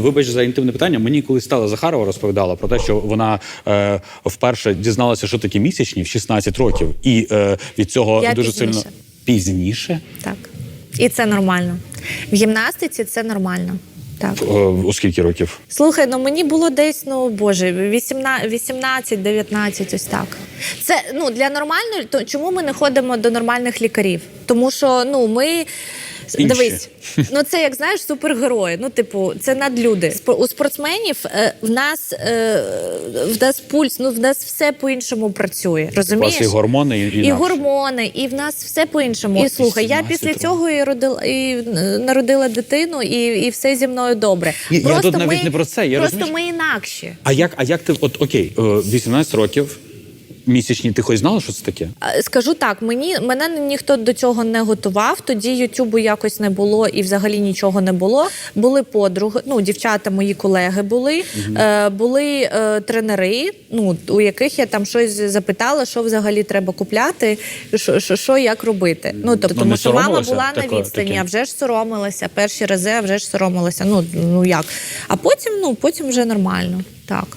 Вибач за інтимне питання. Мені колись Стала Захарова розповідала про те, що вона е, вперше дізналася, що таке місячні в 16 років, і е, від цього Я дуже пізніше. сильно пізніше. Так. І це нормально. В гімнастиці це нормально. Так. Е, у скільки років? Слухай, ну мені було десь, ну боже, 18-19, ось так. Це ну для нормальної, то чому ми не ходимо до нормальних лікарів? Тому що ну ми. Інші. Дивись, ну це як знаєш, супергерої. Ну, типу, це надлюди. У спортсменів е, в нас е, в нас пульс, ну в нас все по-іншому працює. У Розумієш? вас і гормони, і, І гормони, і в нас все по-іншому. І слухай, я після років. цього і родила і е, народила дитину, і, і все зі мною добре. Я- я тут навіть не про це, я просто розумієш- ми інакші. А як, а як ти, от окей, е, 18 років, місячні, ти хоч знала, що це таке? Скажу так, мені мене ніхто до цього не готував. Тоді Ютубу якось не було і взагалі нічого не було. Були подруги, ну дівчата, мої колеги були, е, були е, тренери, ну у яких я там щось запитала, що взагалі треба купляти, що, що, що як робити. Ну тобто, Ну, тому що мама була на відстані, таке? а вже ж соромилася. Перші рази, а вже ж соромилася. Ну ну як? А потім, ну потім вже нормально. Так.